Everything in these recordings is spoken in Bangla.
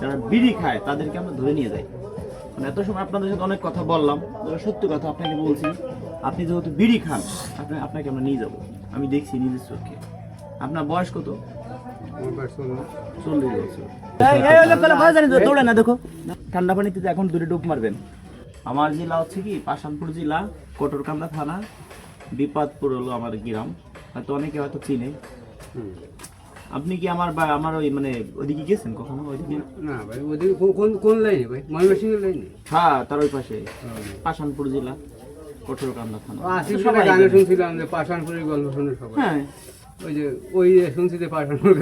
যারা বিড়ি খায় তাদেরকে আমরা ধরে নিয়ে যাই। মানে এত সময় আপনাদের সাথে অনেক কথা বললাম যেটা সত্যি কথা আপনাকে বলছি আপনি যেহেতু বিড়ি খান আপনি আপনাকে আমরা নিয়ে যাব। আমি দেখছি নিজের চোখে। আপনার বয়স কত? চল্লিশ বছর। দৌড়ে না দেখো। ঠান্ডা পানিতে এখন দূরে ডুব মারবেন। আমার জেলা হচ্ছে কি? পাশানপুর জেলা কোটরকান্দা থানা বিপাদপুর হলো আমার গ্রাম। হয়তো অনেকে হয়তো চিনে। আপনি কি আমার বা আমার ওই মানে ওইদিকে গেছেন কখনো ওইদিকে? না ভাই ওদিকে কোন- কোন লাইনে ভাই? ময়মনসিংহ লাইনে? হ্যাঁ তার ওই পাশে। পাশানপুর জেলা কোটরকান্দা থানা। আসি সবাই সবাই গানে। শুনছিলাম যে পাশানপুরের গল্প শুনে সবাই। হ্যাঁ। ওই যে ওই শুনছি যে পাশানপুর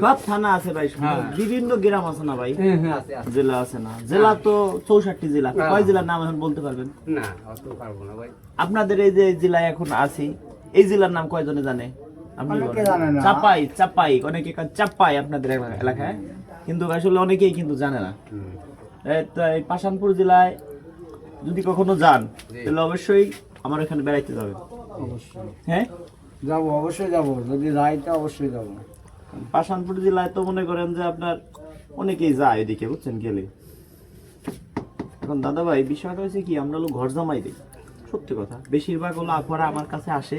সব থানা আছে ভাই হ্যাঁ। বিভিন্ন গ্রাম আছে না ভাই? হ্যাঁ, হ্যাঁ। জেলা আছে না। জেলা তো চৌষট্টি জেলা। কয় জেলার নাম এখন বলতে পারবেন? না অত পারব না ভাই। আপনাদের এই যে জেলায় এখন আছি এই জেলার নাম কয়জনে জানে? চাপাই চাপাই অনেকে চাপাই আপনাদের এলাকায়। কিন্তু আসলে অনেকেই কিন্তু জানে না। এই তো এই পাশানপুর জেলায় যদি কখনো যান তাহলে অবশ্যই আমার এখানে বেড়াইতে যাবেন। অবশ্যই। হ্যাঁ? যাব অবশ্যই যাব। যদি যাই তো অবশ্যই যাব। পাশানপুর জেলায় তো মনে করেন যে আপনার অনেকেই যায় এদিকে বুঝছেন গেলে এখন দাদা ভাই বিষয়টা হচ্ছে কি আমরা হলো ঘর জামাই দিই। সত্যি কথা বেশিরভাগ হলো আপনারা আমার কাছে আসে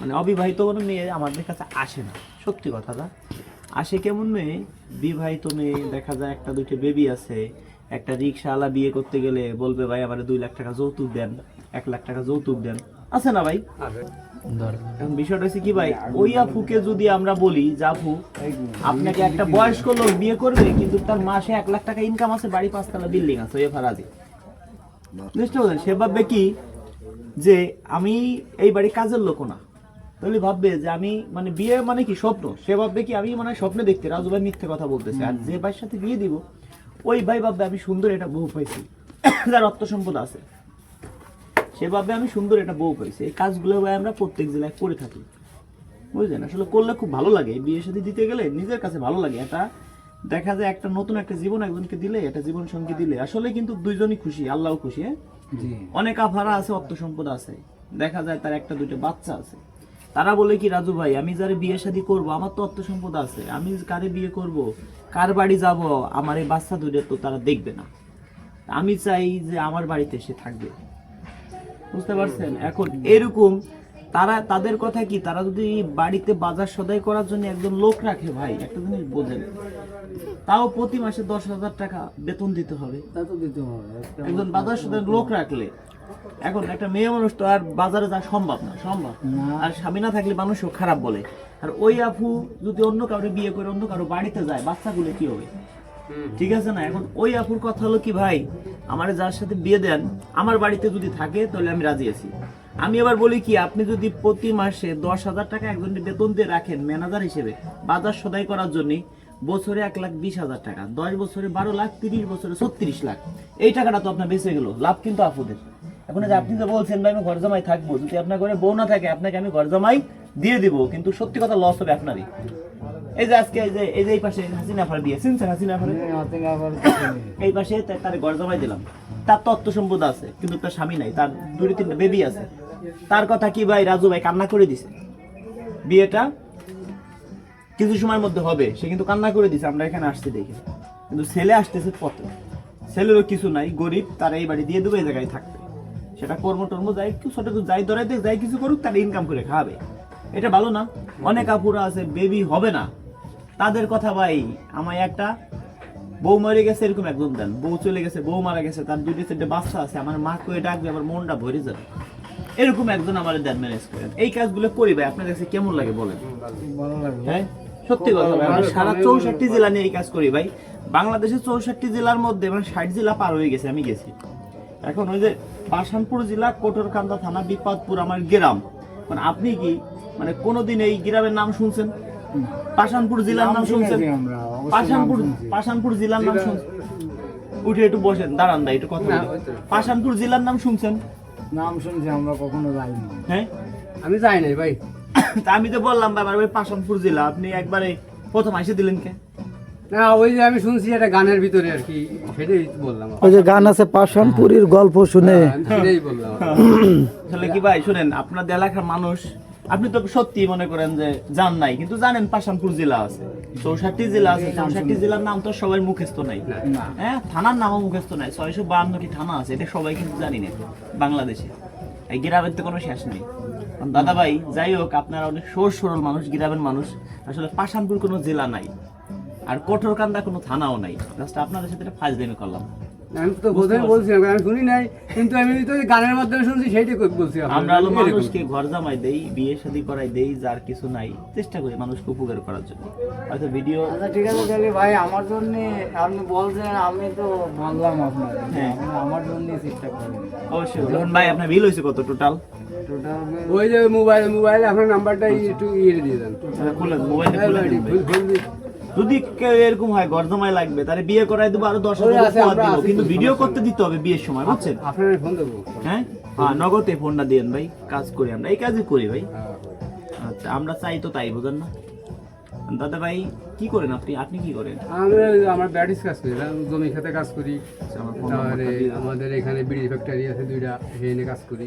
মানে অবিবাহিত কোনো মেয়ে আমাদের কাছে আসে না। সত্যি কথা দা আসে কেমন মেয়ে? বিবাহিত মেয়ে দেখা যায় একটা দুইটা বেবি আছে একটা রিক্সাওয়ালা বিয়ে করতে গেলে বলবে ভাই আমার দুই লাখ টাকা যৌতুক দেন এক লাখ টাকা যৌতুক দেন। আছে না ভাই? এখন বিষয়টা হচ্ছে কি ভাই ওই আফুকে যদি আমরা বলি যে আপু আপনাকে একটা বয়স্ক লোক বিয়ে করবে কিন্তু তার মাসে এক লাখ টাকা ইনকাম আছে বাড়ি পাঁচতলা বিল্ডিং আছে ওই ফারাজি। বুঝতে পারছেন সে ভাববে কি? যে আমি এই বাড়ি কাজের লোক না। তাহলে ভাববে যে আমি মানে বিয়ে মানে কি স্বপ্ন? সে ভাববে কি আমি মানে স্বপ্নে দেখতে রাজু ভাই মিথ্যে কথা বলতেছে। আর যে ভাইয়ের সাথে বিয়ে দিব ওই ভাই ভাববে আমি সুন্দর এটা বউ পাইছি। যার অর্থ সম্পদ আছে আমি সুন্দর একটা বউ পাইছি। এই কাজগুলো ভাই আমরা প্রত্যেক জেলায় করে থাকি। বুঝলেন? আসলে করলে খুব ভালো লাগে। বিয়ের সাথে দিতে গেলে নিজের কাছে ভালো লাগে। এটা দেখা যায় একটা নতুন একটা জীবন একজনকে দিলে একটা জীবন সঙ্গী দিলে। আসলে কিন্তু দুইজনই খুশি আল্লাহও খুশি হ্যাঁ? অনেক আফারা আছে অর্থ সম্পদ আছে। দেখা যায় তার একটা দুইটা বাচ্চা আছে। তারা বলে কি রাজু ভাই আমি যারে বিয়ে শাদী করব আমার তো অর্থ সম্পদ আছে আমি কারে বিয়ে করব? কার বাড়ি যাব? আমার এই বাচ্চা দুইটা তো তারা দেখবে না। আমি চাই যে আমার বাড়িতে সে থাকবে। বুঝতে পারছেন? এখন এরকম তারা তাদের কথা কি তারা যদি বাড়িতে বাজার সদাই করার জন্য একজন লোক রাখে ভাই একটা জিনিস বোঝেন। তাও প্রতি মাসে দশ হাজার টাকা বেতন দিতে হবে। তা তো দিতে হবে। একজন বাজার সদাই লোক রাখলে। এখন একটা মেয়ে মানুষ তো আর বাজারে যাওয়া সম্ভব না সম্ভব। আর স্বামী না থাকলে মানুষও খারাপ বলে। আর ওই আপু যদি অন্য কাউরে বিয়ে করে অন্য কারও বাড়িতে যায় বাচ্চাগুলো কি হবে? ঠিক আছে না? এখন ওই আপুর কথা হলো কি ভাই আমার যার সাথে বিয়ে দেন আমার বাড়িতে যদি থাকে তাহলে আমি রাজি আছি। আমি আবার বলি কি আপনি যদি প্রতি মাসে দশ হাজার টাকা একজনের বেতন দিয়ে রাখেন ম্যানেজার হিসেবে বাজার সদাই করার জন্য বছরে এক লাখ বিশ হাজার টাকা দশ বছরে বারো লাখ তিরিশ বছরে ছত্রিশ লাখ। এই টাকাটা তো আপনার বেঁচে গেল লাভ কিন্তু আপুদের। এখন যে আপনি যে বলছেন ভাই আমি ঘর জামাই থাকব। যদি আপনার ঘরে বউ না থাকে আপনাকে আমি ঘর জামাই দিয়ে দিব কিন্তু সত্যি কথা লস হবে আপনারই। এই যে আজকে এই যে এই যে এই পাশে হাসিনা ফার বিয়ে শুনছেন হাসিনা ফারে এই পাশে তার ঘর জমাই দিলাম। তার তত্ত্ব সম্পদ আছে কিন্তু তার স্বামী নাই তার দুই তিনটা বেবি আছে। তার কথা কি ভাই রাজু ভাই কান্না করে দিছে? বিয়েটা কিছু সময়ের মধ্যে হবে সে কিন্তু কান্না করে দিছে আমরা এখানে আসতে দেখে। কিন্তু ছেলে আসতেছে পথে। ছেলেরও কিছু নাই গরিব তার এই বাড়ি দিয়ে দেবো এই জায়গায় থাকবে। সেটা কর্ম টর্ম যাই ছোট যাই ধরে দেখ যাই কিছু করুক তার ইনকাম করে খাবে। এটা ভালো না? অনেক আপুরা আছে বেবি হবে না। তাদের কথা ভাই আমায় একটা বউ মরে গেছে এরকম একজন দেন। বউ চলে গেছে বউ মারা গেছে তার দুটি চারটে বাচ্চা আছে আমার মা কয়ে ডাকবে আমার মনটা ভরে যাবে। এরকম একজন আমার দেন ম্যানেজ করেন। এই কাজগুলো করি ভাই আপনার কাছে কেমন লাগে বলেন? হ্যাঁ? সত্যি কথা ভাই আমরা সারা চৌষট্টি জেলা নিয়ে এই কাজ করি ভাই। বাংলাদেশের চৌষট্টি জেলার মধ্যে মানে ষাট জেলা পার হয়ে গেছে আমি গেছি। এখন ওই যে পাশানপুর জেলা কোটরকান্দা থানা বিপাদপুর আমার গ্রাম। মানে আপনি কি মানে কোনোদিন এই গ্রামের নাম শুনছেন? পাশানপুর জেলার নাম শুনছেন? আমরা, পাশানপুর পাশানপুর জেলার নাম শুনছেন? উঠে একটু বসেন দাঁড়ান দা একটু কথা। পাশানপুর জেলার নাম শুনছেন? নাম শুনছি আমরা কখনো যাইনি। হ্যাঁ? আমি যাই নাই ভাই। তা আমি তো বললাম বাবার ভাই পাশানপুর জেলা আপনি একবারে প্রথম এসে দিলেন কে? না ওই যে আমি শুনছি একটা গানের ভিতরে আর কি সেটাই বললাম। ওই যে গান আছে পাষাণপুরীর গল্প শুনে। সেটাই বললাম। আসলে কি ভাই শুনেন আপনাদের এলাকার মানুষ আপনি তো সত্যি মনে করেন যে জান নাই কিন্তু জানেন পাশানপুর জেলা আছে। চৌষট্টি জেলা আছে চৌষট্টি জেলার নাম তো সবাই মুখস্থ নাই। হ্যাঁ থানার নামও মুখস্থ নাই ছয়শো বাহান্নটি থানা আছে এটা সবাই কিন্তু জানি না বাংলাদেশে। এই গ্রামের তো কোনো শেষ নেই। দাদা ভাই যাই হোক আপনারা অনেক সহজ সরল মানুষ গ্রামের মানুষ আসলে পাশানপুর কোনো জেলা নাই। আর কঠোরকান্দা কোনো থানাও নাই। জাস্ট আপনাদের সাথে একটা ফাজলামি করলাম। আমি তো বোধহয় বলছিলাম আমি শুনি নাই কিন্তু আমি তো গানের মাধ্যমে শুনছি সেইটাই কই- বলছি আমরা এরকম। মানুষকে ঘর জামাই দেই বিয়ে শাদী করাই দেই যার কিছু নাই চেষ্টা করি মানুষকে উপকার করার জন্য। হয়তো ভিডিও আচ্ছা ঠিক আছে তাহলে ভাই আমার জন্য আপনি বলছেন আমি তো বললাম আপনার হ্যাঁ। আমার জন্য চেষ্টা করেন অবশ্যই ভাই আপনার বিল হয়েছে কত টোটাল টোটাল ওই যে মোবাইল মোবাইলে আপনার নাম্বারটা একটু ইয়ে দিয়ে দেন। খুলেন মোবাইলে দিয়ে- যদি কেউ এরকম হয় ঘর জামাই লাগবে তাহলে বিয়ে করাই দেবো আরও দশ হাজার দিব। কিন্তু ভিডিও করতে দিতে হবে বিয়ের সময় বুঝছেন? হ্যাঁ? হ্যাঁ নগদে ফোনটা দিয়েন ভাই কাজ করি আমরা। এই কাজই করি ভাই। হ্যাঁ। আচ্ছা আমরা চাই তো তাই বুঝেন না? দাদা ভাই কি করেন আপনি? আপনি কি করেন? আমরা আমার ব্যাটিস কাজ করি জমি খেতে কাজ করি। আচ্ছা। আমাদের এখানে বিড়ি ফ্যাক্টরি আছে দুইটা সেখানে কাজ করি।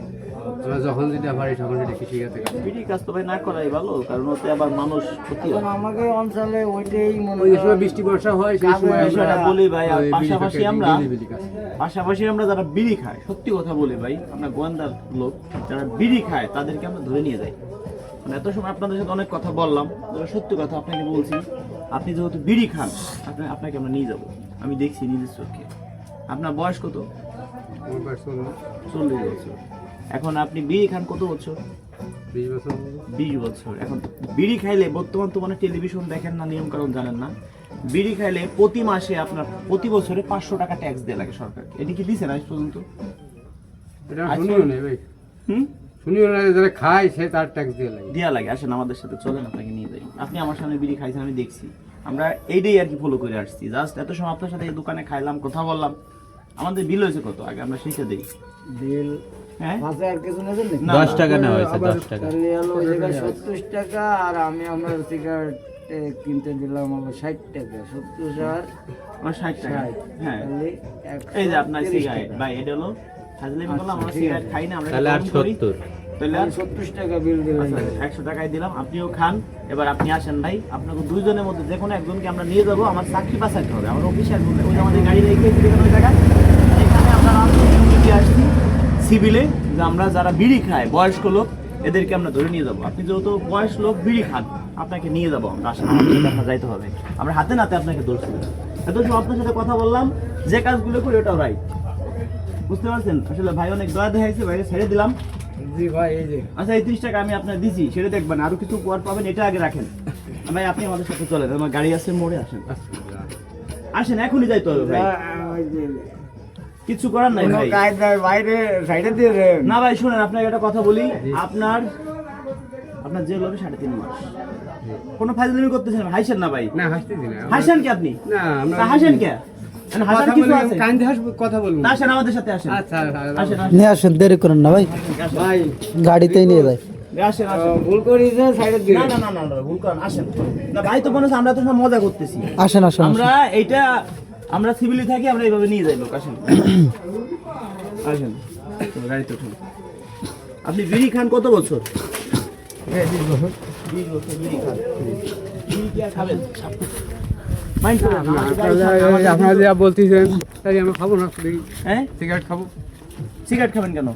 আমরা যখন যেটা পারি তখন সেটা কৃষি কাজে বিড়ি কাজ তো ভাই না করাই ভালো কারণ ওতে আবার মানুষ ক্ষতি হয়। আমাকে অঞ্চলে ওইটাই মনে ওই যে সময় বৃষ্টি বর্ষা হয় সেই সময় বিষয়টা বলি ভাই আর পাশাপাশি আমরা। পাশাপাশি আমরা যারা বিড়ি খাই সত্যি কথা বলি ভাই আমরা গোয়েন্দার লোক যারা বিড়ি খায় তাদেরকে আমরা ধরে নিয়ে যাই। মানে এত সময় আপনাদের সাথে অনেক কথা বললাম সত্যি কথা আপনাকে বলছি। আপনি যেহেতু বিড়ি খান আপনি আপনাকে আমরা নিয়ে যাব। আমি দেখছি নিজের চোখে। আপনার বয়স কত? চল্লিশ। বছর। এখন আপনি বিড়ি খান কত বছর? বিশ বছর। বিশ বছর। এখন বিড়ি খাইলে বর্তমান তো মানে টেলিভিশন দেখেন না নিয়ম কারণ জানেন না। বিড়ি খাইলে প্রতি মাসে আপনার প্রতি বছরে পাঁচশো টাকা ট্যাক্স দেওয়া লাগে সরকার এটি কি দিছে না আজ পর্যন্ত? এটা। শুনিও না ভাই। হুম? শুনিও না যারা খায় সে তার ট্যাক্স দিয়ে লাগে। দেওয়া লাগে। আসেন আমাদের সাথে চলেন আপনাকে নিয়ে যাই। আপনি আমার সামনে বিড়ি খাইছেন আমি দেখছি। আমরা এইটাই আর কি ফলো করে আসছি। জাস্ট এত সময় আপনার সাথে এই দোকানে খাইলাম কথা বললাম। আমাদের বিল হয়েছে কত? আগে আমরা শিখে দিই। বিল হ্যাঁ? দশ টাকা নেওয়া হয়েছে আবার দশ টাকা। সত্তর আর আমি আমার সিগারেট কিনতে দিলাম হলো ষাট টাকা। সত্তর আর আমার ষাট টাকা। হ্যাঁ। এই যে আপনার সিগারেট ভাই এটা হলো আচ্ছা, ঠিক সিগারেট আছে। খাই না আমরা তাহলে আর এটা কম করি। সত্তর। তাহলে আর তাহলে সত্তর টাকা বিল দিলাম একশো টাকায় দিলাম আপনিও খান। এবার আপনি আসেন ভাই আপনাকে দুইজনের মধ্যে যে কোনো একজনকে আমরা নিয়ে যাব আমার চাকরি বাঁচাতে হবে আমার অফিসে আসব। ওই আমাদের গাড়ি রেখে ওই জায়গায় এখানে আমরা আসছি সিভিলে যে আমরা যারা বিড়ি খায় বয়স্ক লোক এদেরকে আমরা ধরে নিয়ে যাব। আপনি যেহেতু বয়স লোক বিড়ি খান আপনাকে নিয়ে যাব আমরা আপনার যাইতে হবে। আমরা হাতে নাতে আপনাকে ধরছি। এত আপনার সাথে কথা বললাম যে কাজগুলো করি ওটাও রাইট বুঝতে পারছেন? আসলে ভাই অনেক দয়া দেখাইছে ভাইকে ছেড়ে দিলাম। জি ভাই এই যে। আচ্ছা এই ত্রিশ টাকা আমি আপনার দিছি সেটা দেখবেন। আরও কিছু উপহার পাবেন এটা আগে রাখেন। ভাই আপনি আমাদের সাথে চলেন আমার গাড়ি আছে মোড়ে আসেন। আসেন এখনই যাইতে হবে ভাই। যা, ওই যে, কিছু করার নাই ভাই। বাইরে সাইডে দিয়ে না ভাই শুনেন আপনাকে একটা কথা বলি। আপনার আপনার জেল হবে সাড়ে তিন মাস। কোনো ফাইজলামি করতেছেন হাসেন না ভাই। না হাসতেছি না। হাসেন কি আপনি? না হাসেন কে? কিছু আছে। কান্দে হাসবো কথা বলব। আসেন আমাদের সাথে আসেন। আচ্ছা আচ্ছা, আসেন নিয়ে আসেন দেরি করেন না ভাই। ভাই গাড়িতেই নিয়ে যায়। আসেন আহ, আসেন ভুল করিছে সাইডে দিয়ে। না না না না না, ভুল করেন আসেন। না ভাই তো আমরা তো মজা করতেছি। আসেন আসেন আমরা এইটা আমরা সিভিলি থাকি আমরা এইভাবে নিয়ে যাই লোক আসেন। আসেন। গাড়িতে উঠুন। আপনি বিড়ি খান কত বছর? বিশ বছর। বিড়ি খান। বিড়ি খাবেন? আপনারা থাক, আমাদের আপনারা যা বলতেছেন তাই আমি খাব না হ্যাঁ? সিগারেট খাব। সিগারেট খাবেন কেন?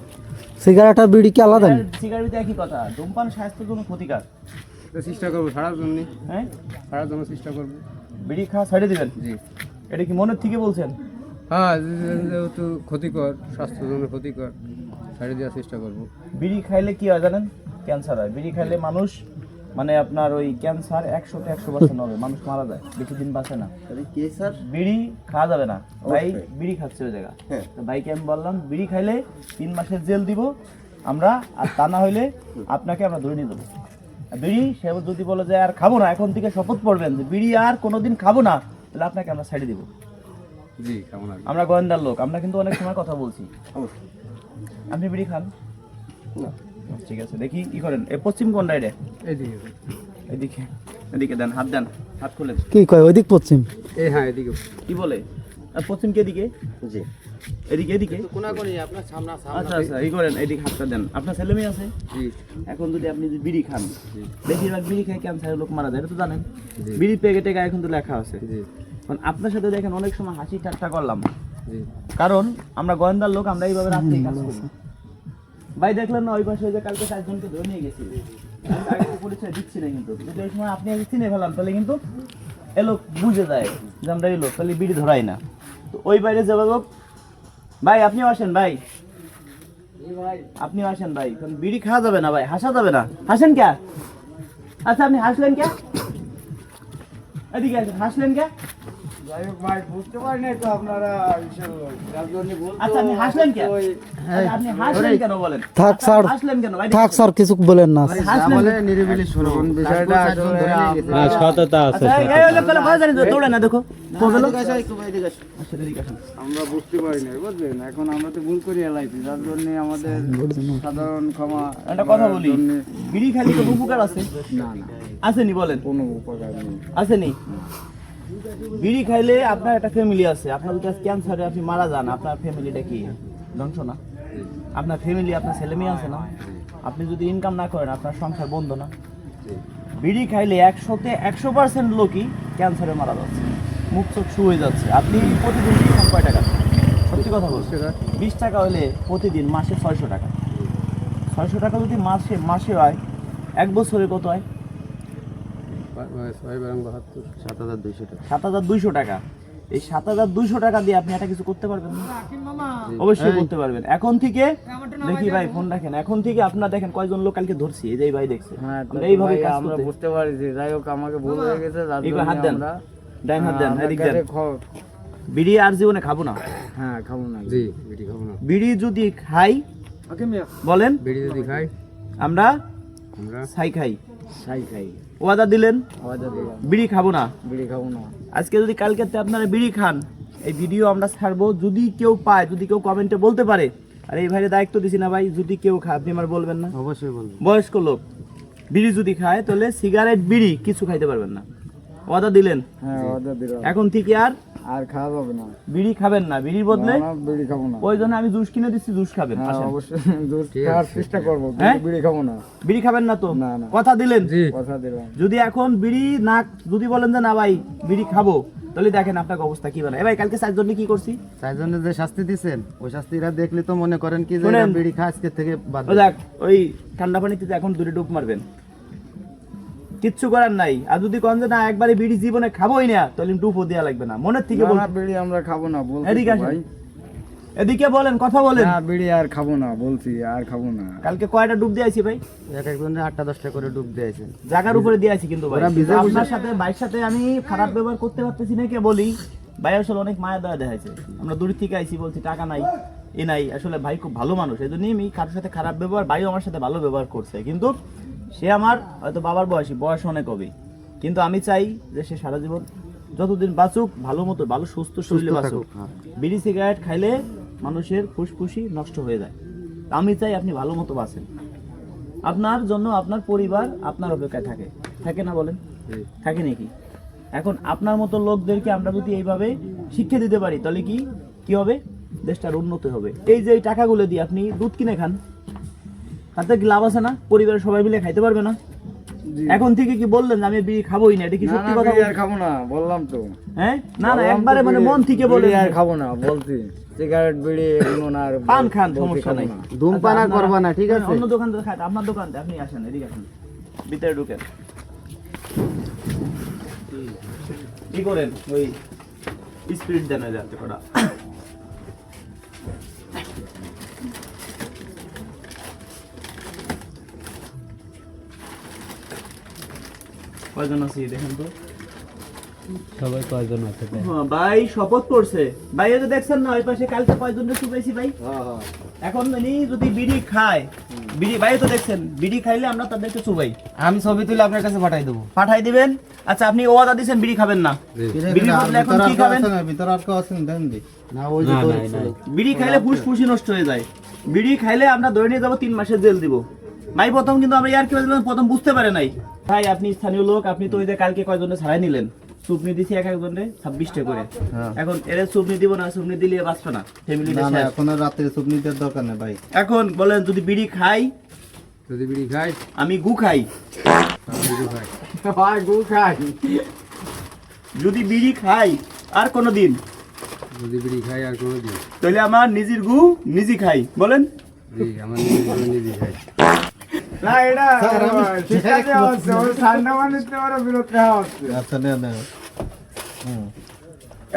সিগারেট আর বিড়ি কি আলাদা? নাকি? সিগারেট একই কথা। ধূমপান স্বাস্থ্যের জন্য ক্ষতিকার। চেষ্টা করব জন্য। হ্যাঁ? জন্য চেষ্টা করব। বিড়ি খাওয়া ছেড়ে দিবেন? জি। এটা কি মনের থেকে বলছেন? হ্যাঁ যেহেতু ক্ষতিকর স্বাস্থ্যের জন্য ক্ষতিকর ছাড়ে দেওয়ার চেষ্টা করব। বিড়ি খাইলে কি হয় জানেন? ক্যান্সার হয়। বিড়ি খাইলে মানুষ মানে আপনার ওই ক্যান্সার একশোতে একশো পার্সেন্ট হবে মানুষ মারা যায় বেশি দিন বাঁচে না। কি বিড়ি খাওয়া যাবে না ভাই বিড়ি খাচ্ছে ওই জায়গা। তো ভাইকে আমি বললাম বিড়ি খাইলে তিন মাসের জেল দিব আমরা আর তা না হইলে আপনাকে আমরা ধরে নিয়ে দেবো বিড়ি সে যদি বলে যে আর খাব না এখন থেকে শপথ পড়বেন যে বিড়ি আর কোনোদিন খাব না তাহলে আপনাকে আমরা ছেড়ে দিব। জি কেমন আছে আমরা গোয়েন্দার লোক আমরা কিন্তু অনেক সময় কথা বলছি। আপনি বিড়ি খান? ঠিক আছে দেখি কি করেন। এ পশ্চিম কোন রাইডে? এইদিকে এদিকে এদিকে দেন হাত দেন হাত খুলেন কি কয় ওইদিক পশ্চিম? এই হ্যাঁ এদিকে। কি বলে? আর পশ্চিম কে দিকে জি। এদিকে এদিকে? কোনাকুনি আপনার সামনা আচ্ছা আচ্ছা এই করেন এদিকে হাতটা দেন। আপনার ছেলে মেয়ে আছে? জি। এখন যদি আপনি যদি বিড়ি খান বেশিরভাগ বিড়ি খেয়ে ক্যান্সারের লোক মারা যায় এটা তো জানেন। বিড়ি প্যাকেটে গায়ে এখন তো লেখা আছে। জি। কারণ আপনার সাথে দেখেন অনেক সময় হাসি ঠাট্টা করলাম। কারণ আমরা গোয়েন্দার লোক আমরা এইভাবে রাত্রে কাজ করি। ভাই, দেখলেন না, ওই পাশে যে কালকে চারজনকে ধরে নিয়ে গেছি। পরিচয় দিচ্ছি না কিন্তু। যদি ওই সময় আপনি আগে চিনে ফেলাম, তাহলে কিন্তু এ লোক বুঝে যায় যে আমরা এই লোক, তাহলে বিড়ি ধরাই না। তো ওই বাইরে যাবে লোক ভাই, আপনিও আসেন ভাই। আপনিও আসেন ভাই, কারণ বিড়ি খাওয়া যাবে না ভাই, হাসা যাবে না। হাসেন কে আচ্ছা আপনি হাসলেন কে এদিকে আসেন, হাসলেন কে যাই হোক ভাই বুঝতে পারি নাই তো আপনারা বিশাল লোক। যার জন্য বলতো। আচ্ছা আপনি হাসলেন কেন? আপনি হাসলেন কেন বলেন? থাক স্যার হাসলেন কেন? ভাই থাক স্যার কিছু বলেন না। হাসলেন নিরিবিলি শুনুন বিষয়টা আসলে না সততা আছে এই- এই লোক তাহলে জানি দৌড়ে না দেখো। কোন লোক? একটু এদিকে আসো। এদিকে আসেন। আমরা বুঝতে পারি নাই বুঝলেন? এখন আমরা তো ভুল করে এলাইছি। যার জন্য আমাদের সাধারণ ক্ষমা একটা কথা বলি বিড়ি খালি উপকার আছে? না না। আসেনি বলেন। কোনো উপকার নেই। আসেনি? বিড়ি খাইলে আপনার একটা ফ্যামিলি আছে। আপনার যদি ক্যান্সারে আপনি মারা যান। আপনার ফ্যামিলিটা কি? ধ্বংস না? আপনার ফ্যামিলি আপনার ছেলে মেয়ে আছে না? আপনি যদি ইনকাম না করেন আপনার সংসার বন্ধ না? বিড়ি খাইলে একশোতে একশো পার্সেন্ট লোকই ক্যান্সারে মারা যাচ্ছে। মুখ চোখ শু হয়ে যাচ্ছে। আপনি প্রতিদিন কয় টাকা? সত্যি কথা বলছি। বিশ টাকা? হলে প্রতিদিন মাসে ছয়শো টাকা। ছয়শো টাকা যদি মাসে মাসে হয় এক বছরে কত হয়? ছয় বারং বাহাত্তর। সাত হাজার দুইশো টাকা। সাত হাজার দুইশো টাকা। এই সাত হাজার দুইশো টাকা দিয়ে আপনি একটা কিছু করতে পারবেন না? অবশ্যই করতে পারবেন। এখন থেকে দেখি ভাই ফোন রাখেন। এখন থেকে আপনার দেখেন কয়জন লোক কালকে ধরছি। এই যে ভাই দেখছে। হ্যাঁ আমরা এইভাবে আমরা বুঝতে পারছি। যাই হোক আমাকে ভুল হয়ে গেছে হাত দেন। ডাইন হাত দেন এদিক দেন। বিড়ি আর জীবনে খাব না? হ্যাঁ খাব না। জি বিড়ি খাব না। বিড়ি যদি খাই বলেন। বিড়ি যদি খাই। আমরা আমরা ছাই খাই। ছাই খাই। ওয়াদা দিলেন? দিলাম। বিড়ি খাব না। বিড়ি খাব না। আজকে যদি কালকে আপনারা বিড়ি খান এই ভিডিও আমরা ছাড়বো যদি কেউ পায় যদি কেউ কমেন্টে বলতে পারে। আর এই ভাইয়ের দায়িত্ব দিছি না ভাই যদি কেউ খায় আপনি আমার বলবেন না। অবশ্যই বলব। বয়স্ক লোক বিড়ি যদি খায় তাহলে সিগারেট বিড়ি কিছু খাইতে পারবেন না। ওয়াদা দিলেন? হ্যাঁ দিলাম। এখন থেকে আর? আর খাওয়া যাবে না। বিড়ি খাবেন না বিড়ির বদলে বিড়ি খাব না। ওই জন্য আমি জুস কিনে দিচ্ছি জুস খাবেন হ্যাঁ অবশ্যই দুধ খাওয়ার চেষ্টা করব হ্যাঁ? বিড়ি খাব না। বিড়ি খাবেন না তো? না, না। কথা দিলেন? জি। কথা দিলাম। যদি এখন বিড়ি না যদি বলেন যে না ভাই বিড়ি খাব তাহলে দেখেন আপনার অবস্থা কি বানায়। এ ভাই কালকে চারজনে কি করছি? জন্য যে শাস্তি দিচ্ছেন ওই শাস্তিটা দেখলে তো মনে করেন কি যে বিড়ি খায় আজকে থেকে বাদ ওই ঠান্ডা পানিতে এখন দূরে ডুব মারবেন। কিচ্ছু করার নাই। আর যদি কন যে না একবারে বিড়ি জীবনে খাবোই না তাহলে ডুবও দেওয়া লাগবে না। মনের থেকে বল বিড়ি আমরা খাব না তো আসেন। ভাই। এদিকে বলেন কথা বলেন। না বিড়ি আর খাব না বলছি আর খাব না। কালকে কয়টা ডুব দিয়েছি ভাই? এক একজনের আটটা দশটা করে ডুব দিয়েছে জায়গার উপরে দিয়েছি কিন্তু ভাই। আপনার সাথে ভাইয়ের সাথে আমি খারাপ ব্যবহার করতে পারতেছি না কে বলি। ভাই আসলে অনেক মায়া দয়া দেখাইছে। আমরা দূর থেকে আইছি বলছি টাকা নাই এ নাই। আসলে ভাই খুব ভালো মানুষ এই জন্যই আমি কারোর সাথে খারাপ ব্যবহার ভাইও আমার সাথে ভালো ব্যবহার করছে। কিন্তু সে আমার হয়তো বাবার বয়সী বয়স অনেক হবে। কিন্তু আমি চাই যে সে সারা জীবন যতদিন বাঁচুক ভালো মতো ভালো সুস্থ শরীরে বাঁচুক। হ্যাঁ। বিড়ি সিগারেট খাইলে মানুষের ফুসফুসি নষ্ট হয়ে যায়। আমি চাই আপনি ভালো মতো বাঁচেন। আপনার জন্য আপনার পরিবার আপনার অপেক্ষায় থাকে। থাকে না বলেন? থাকে নাকি? এখন আপনার মতো লোকদেরকে আমরা যদি এইভাবে শিক্ষা দিতে পারি তাহলে কি কি হবে? দেশটার উন্নতি হবে। এই যে এই টাকাগুলো দিয়ে আপনি দুধ কিনে খান তাতে কি লাভ আছে না? পরিবারের সবাই মিলে খাইতে পারবে না? এখন থেকে কি বললেন আমি বিড়ি খাবোই না? এটা কি সত্যি কথা আর খাব না বললাম তো। হ্যাঁ? না না একবারে মানে মন থেকে বলে আর খাব না বলছি। সিগারেট বিড়ি এগুলো না আর পান খান সমস্যা নাই। ধূমপান আর আচ্ছা, করবা না, ঠিক আছে? অন্য দোকান থেকে খান আপনার দোকান থেকে আপনি আসেন এদিকে আসেন। ভিতরে ঢুকেন। কি করেন? ওই স্পিরিট দেন যাতে করা কয়জন আছি দেখেন তো। সবাই কয়জন আছে হ্যাঁ, ভাই শপথ করছে ভাই দেখছেন না ওই পাশে কালকে কয়জন শুকাইছি ভাই? এখন মানে যদি বিড়ি খায় বিড়ি ভাই তো দেখছেন বিড়ি খাইলে আমরা তাদেরকে চুবাই। আমি ছবি তুলে আপনার কাছে পাঠাই দেবো। পাঠাই দিবেন? আচ্ছা আপনি ওয়াদা দিছেন বিড়ি খাবেন না। বিড়ি বদলে এখন কি খাবেন? না ওই যে না, তোর নাই, নাই। বিড়ি খাইলে ফুসফুসি নষ্ট হয়ে যায়। বিড়ি খাইলে আমরা ধরে নিয়ে যাব তিন মাসের জেল দিব। ভাই প্রথম কিন্তু আমরা ইয়ার কি প্রথম বুঝতে পারে নাই। ভাই আপনি স্থানীয় লোক আপনি তো ওই যে কালকে কয়জনে ছাড়াই নিলেন? সুপনি দিছি এক একজনে ছাব্বিশটা করে। হ্যাঁ। এখন এর সুপনি দিব না সুপনি দিলে বাঁচবে না ফ্যামিলি এখন আর রাত্রে সুপ নিতে দরকার নেই ভাই। এখন বলেন যদি বিড়ি খাই যদি বিড়ি খাই? আমি গু খাই। গু খাই। যদি বিড়ি খাই আর কোনো দিন যদি বিড়ি খাই আর কোনো দিন তাহলে আমার নিজের গু নিজে খাই বলেন। আমার নিজে আমি নিজে খাই। না এটা ঠান্ডা বিরত আচ্ছা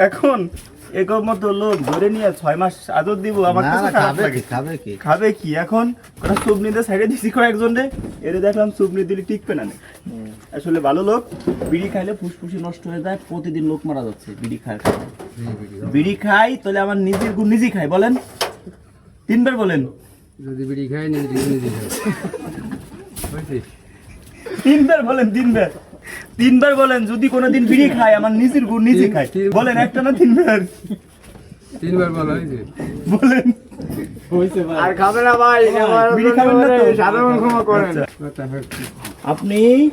এখন এগোর মতো লোক ধরে নিয়ে ছয় মাস আদর দিব আমার কাছে খারাপ খাবে লাগে। কি খাবে কি? খাবে কি? এখন ওরা সুবনিতে সাইডে দিছি কয়েকজন রে। এর দেখলাম সুবনি দিলে টিকবে না আসলে ভালো লোক বিড়ি খাইলে ফুসফুসি নষ্ট হয়ে যায় প্রতিদিন লোক মারা যাচ্ছে বিড়ি খায়। বিড়ি খাই। বিড়ি খাই তাহলে আমার নিজের গুণ নিজেই খাই বলেন। তিনবার বলেন। যদি বিড়ি খাই নিজে নিজে খাই তিনবার বলেন তিনবার। তিনবার বলেন যদি কোনোদিন বিড়ি খাই আমার নিজের গুণ নিজে তিন- বলেন একটা না তিনবার? তিনবার বলা হয়েছে বলেন। আর না ভাই বিড়ি খাবেন না তো? সাধারণ ক্ষমা করেন। আচ্ছা। আপনি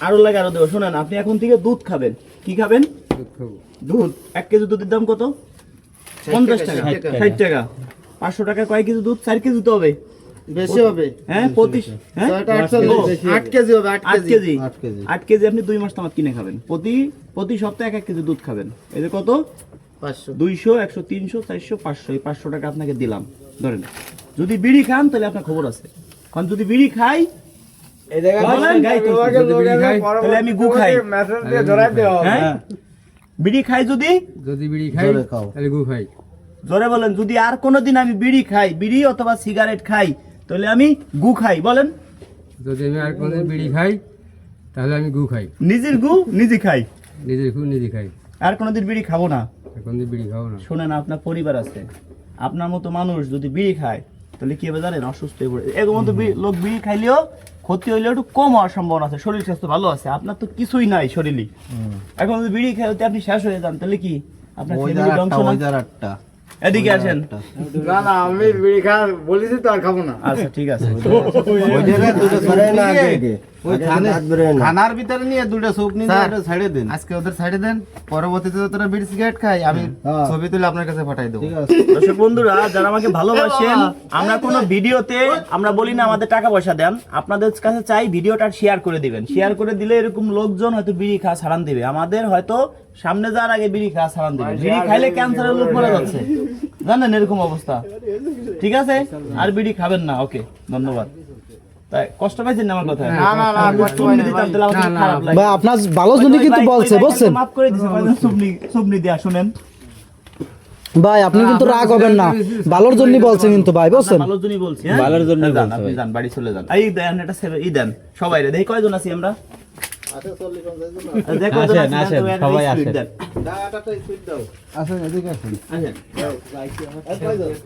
আরও লাগে আরও দেবো। শোনেন আপনি এখন থেকে দুধ খাবেন। কি খাবেন? দুধ দুধ। এক কেজি দুধের দাম কত? পঞ্চাশ টাকা। ষাট টাকা। পাঁচশো টাকা কয় কেজি দুধ? চার কেজি তো হবে। বেশি হবে। হ্যাঁ প্রতি হ্যাঁ? কেজি। হবে। আট আট কেজি। কেজি। আপনি দুই মাস তামাক কিনে খাবেন। প্রতি প্রতি সপ্তাহে এক এক কেজি দুধ খাবেন। এই যে কত? পাঁচশো। দুইশো একশো তিনশো চারশো পাঁচশো। এই পাঁচশো টাকা আপনাকে দিলাম। ধরেন। যদি বিড়ি খান তাহলে আপনার খবর আছে। কারণ যদি বিড়ি খাই আমি গু খাই। হ্যাঁ। বিড়ি খাই যদি যদি বিড়ি খাই তাহলে গু খাই। জোরে বলেন যদি আর কোনোদিন আমি বিড়ি খাই বিড়ি অথবা সিগারেট খাই তাহলে আমি গু খাই বলেন। যদি আমি আর কোনো বিড়ি খাই তাহলে আমি গু খাই। নিজের গু নিজে খাই? নিজের গু নিজে খাই। আর কোনোদিন বিড়ি খাব না? দিয়ে বিড়ি খাব না। শোনেন আপনার পরিবার আছে। আপনার মতো মানুষ যদি বিড়ি খায় তাহলে কি হবে জানেন? অসুস্থ হয়ে পড়ে এরকম মতো লোক বিড়ি খাইলেও ক্ষতি হইলেও একটু কম হওয়ার সম্ভাবনা আছে। শরীর স্বাস্থ্য ভালো আছে। আপনার তো কিছুই নাই শরীরই এখন যদি বিড়ি খাই আপনি শেষ হয়ে যান তাহলে কি? আপনার ধ্বংস এদিকে আসেন। না না আমি বিড়ি খা বলেছি তো আর খাব না। আচ্ছা ঠিক আছে। ওই জায়গায় দুটো সুপ নিয়ে, ওই খানার ভিতরে নিয়ে দুটো সুপ নিয়ে ছেড়ে দিন। আজকে ওদের ছেড়ে দেন পরবর্তীতে তোরা বিড়ি সিগারেট খাই আমি ছবি তুলে আপনার কাছে পাঠাই দেবো। দর্শক বন্ধুরা যারা আমাকে ভালোবাসেন আমরা কোনো ভিডিওতে আমরা বলি না আমাদের টাকা পয়সা দেন আপনাদের কাছে চাই ভিডিওটা শেয়ার করে দিবেন। শেয়ার করে দিলে এরকম লোকজন হয়তো বিড়ি খাওয়া ছাড়ান দিবে। আমাদের হয়তো সামনে যাওয়ার আগে বিড়ি খাওয়া ছাড়ান দিবে। বিড়ি খাইলে ক্যান্সারের লোক মারা যাচ্ছে। জানেন এরকম অবস্থা। ঠিক আছে? আর বিড়ি খাবেন না। ওকে ধন্যবাদ। কষ্ট পাইছেন না আমার কথা? না, না, না, কষ্ট সুবনি দিতাম তাহলে আমার কাছে খারাপ লাগে ভাই আপনার ভালোর জন্য কিন্তু ওই ভাই- বলছে ওই ভাইকে বুঝছেন মাফ করে দিছে কয়জন সুবনি সুবনি দেয়া শুনেন। ভাই আপনি কিন্তু রাগ হবেন না। ভালোর জন্য বলছে কিন্তু ভাই বুঝছেন ভালোর জন্যই বলছি হ্যাঁ? ভালোর জন্য যান আপনি যান বাড়ি চলে যান। এই দেন এটা সেভে ই দেন সবাই রে দেখি কয়জন আছি আমরা?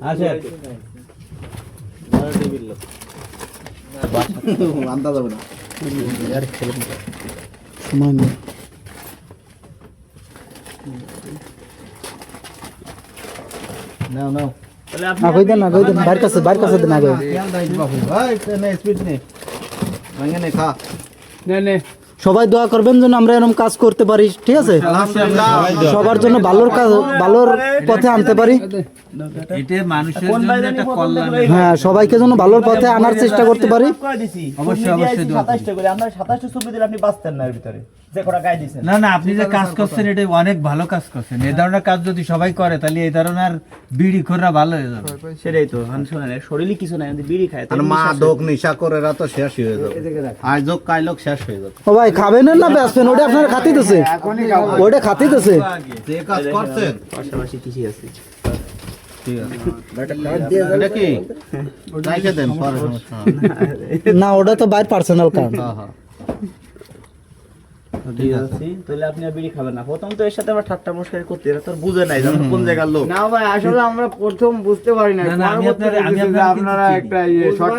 আসেন। আসেন সবাই না হবে না। সময় নেই নাও নাও। না আপনি আগে না আগে দেন বাইর কাছে বাইর কাছে দেন আগে ভাই। না স্পিড নে। ভাঙে নে খা। নে নে। সবাই দোয়া করবেন যেন আমরা এরকম কাজ করতে পারি ঠিক আছে? সবার জন্য ভালোর কাজ ভালোর পথে আনতে পারি। হ্যাঁ সবাইকে যেন ভালোর পথে আনার চেষ্টা করতে পারি। অবশ্যই অবশ্যই আপনি বাঁচতেন না এর ভিতরে যে কটা গায়ে দিছেন না না আপনি যে কাজ করছেন এটা অনেক ভালো কাজ করছেন। এই ধরনের কাজ যদি সবাই করে তাহলে এই ধরনের বিড়ি খোররা ভালো হয়ে যাবে। সেটাই তো এর শরীরই কিছু নাই বিড়ি খায় মা দোক নিশা করে তো শেষ হয়ে যাবে। আজ যোগ কাইলোক শেষ হয়ে যাবে। ভাই খাবেন না বেসবেন ওটা আপনার খাতিতেছে। ওটা খাতিতেছে। যে কাজ করছেন। পাশাপাশি কৃষি আছে। ঠিক আছে। এটা কি? রাইখে দেন পরে সমস্যা হবে। না ওটা তো বাইর পার্সোনাল কারণ হ্যাঁ হ্যাঁ তাহলে আপনি আর বিড়ি খাবেন না। প্রথম তো এর সাথে আমরা ঠাট্টা মস্কারি করতে এরা তো বুঝে নাই জানো কোন জায়গার লোক। না ভাই আসলে আমরা প্রথম বুঝতে পারি না না, না, আমি আপনার- আমি বুঝেছি যে আপনার আপনারা কিন্তু একটা ইয়ে শর্ট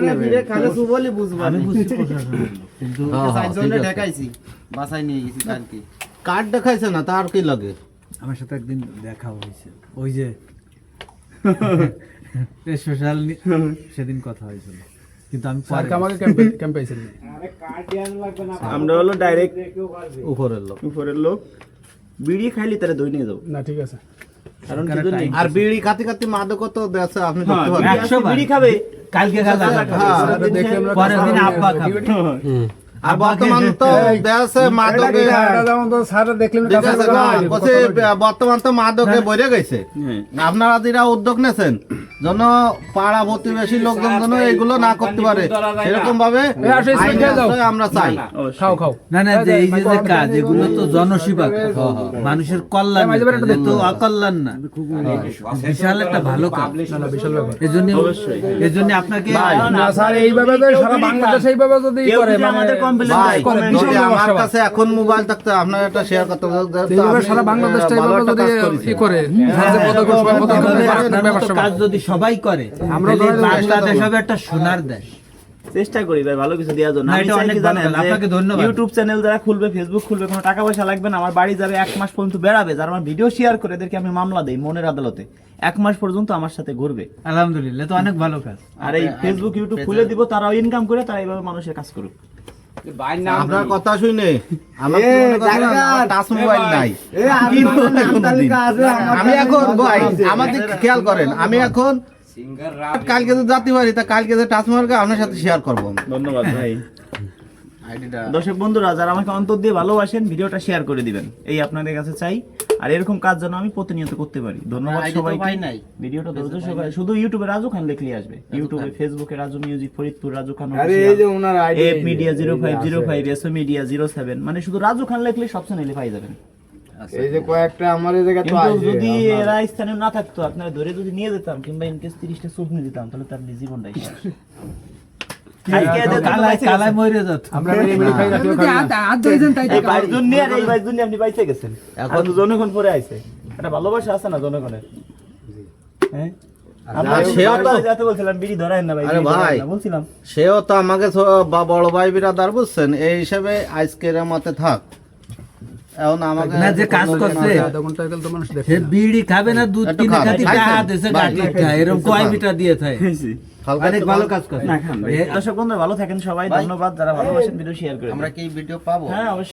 আমি বুঝছি প্রশাসন কিন্তু ঢেকাইছি বাসায় নিয়ে গেছি কালকে। কার্ড দেখাইছে না তার কি লাগে? আমার সাথে একদিন দেখা হয়েছে। ওই যে সোশ্যাল সেদিন কথা হয়েছিল। কিন্তু আমি পরে আমাকে ক্যাম্পে ক্যাম্পে আমরা হলো ডাইরেক্ট উপরের লোক। উপরের লোক। বিড়ি খাইলে তারা দই নিয়ে যাব। না ঠিক আছে। কারণ? আর বিড়ি খাতে কাতি মাদক তো দেশে আপনি হ্যাঁ, বিড়ি খাবে। কালকে খাবে। খেয়ে- আমরা পরের দিন আব্বা খাবে। আর বর্তমান তো দেশে মাদকে বর্তমান তো মাদকে বইরে গেছে। হ্যাঁ। আপনারা যেটা উদ্যোগ নেছেন যেন পাড়া প্রতিবেশী লোকজন যেন এগুলো না করতে পারে। সেরকম ভাবে আমরা চাই। খাও খাও। না না যে এই যে কাজ এগুলো তো জনসেবা। মানুষের কল্যাণ তো অকল্যাণ না। বিশাল একটা ভালো কাজ। এজন্য এজন্য আপনাকে না স্যার এইভাবে সারা বাংলাদেশ এইভাবে যদি করে ভাই, যদি আমার কাছে এখন মোবাইল থাকতে আপনার একটা শেয়ার করতে সারা বাংলাদেশটা যদি ই করে। কাজ যদি সবাই করে আমরা বাংলাদেশ হবে একটা সোনার দেশ। চেষ্টা করি ভাই ভালো কিছু দেওয়ার জন্য। আমি চাই অনেক কি জানেন আপনাকে ধন্যবাদ। ইউটিউব চ্যানেল যারা খুলবে ফেসবুক খুলবে কোনো টাকা পয়সা লাগবে না আমার বাড়ি যাবে এক মাস পর্যন্ত বেড়াবে যারা আমার ভিডিও শেয়ার করে এদেরকে আমি মামলা দেই মনের আদালতে। এক মাস পর্যন্ত আমার সাথে ঘুরবে। আলহামদুলিল্লাহ তো অনেক ভালো কাজ। আর এই ফেসবুক ইউটিউব খুলে দিব তারাও ইনকাম করে তারা এইভাবে মানুষের কাজ করুক। আপনার কথা শুনে আমার মনে টাচ মোবাইল নাই? আমি এখন ভাই আমাদের খেয়াল করেন। আমি এখন কালকে তো যাতে পারি তা কালকে যে টাচ মোবাইলকে আপনার সাথে শেয়ার করব ধন্যবাদ ভাই। দর্শক বন্ধুরা যারা আমাকে অন্তর দিয়ে ভালোবাসেন ভিডিওটা শেয়ার করে দিবেন। এই আপনাদের কাছে চাই। আর এরকম কাজ যেন আমি প্রতিনিয়ত করতে পারি। ধন্যবাদ সবাই ভিডিওটা ধৈর্য সহকারে শুধু ইউটিউবে রাজু খান লিখলে আসবে। ইউটিউবে ফেসবুকে রাজু মিউজিক ফরিদপুর রাজু খান আরে এই যে ওনার ID F media zero five zero five SO media zero seven মানে শুধু রাজু খান লিখলে সব চ্যানেলে পাই যাবেন। এই যে কয়েকটা আমার এই জায়গা তো আসবে যদি এরা স্থানীয় না থাকতো আপনারা ধরে যদি নিয়ে যেতাম কিংবা ইনকেস তিরিশটা সুপ নিয়ে দিতাম তাহলে তার জীবনটাই জনগণ পরে আইছে। একটা ভালোবাসা আছে না জনগণের? হ্যাঁ? সেও তো- বাড়ি যেতে বলছিলাম বিড়ি ধরায় না ভাই আরে বিড়ি ধরায়েন ভাই। না, বলছিলাম। সেও তো আমাকে বড় ভাই বিরাদার বুঝছেন এই হিসাবে আজকের মতে থাক। এখন আমাকে না, যে কাজ করছে। বিড়ি খাবে না দুধ কিনে খাতি? টাকা দিয়েছে এরকম কয় মিটার দিয়ে থাকে? অনেক ভালো কাজ করে খান ভাই। দর্শক বন্ধু ভালো থাকেন সবাই। ধন্যবাদ যারা ভালোবাসেন ভিডিও শেয়ার করে আমরা কি ভিডিও পাবো? হ্যাঁ অবশ্যই।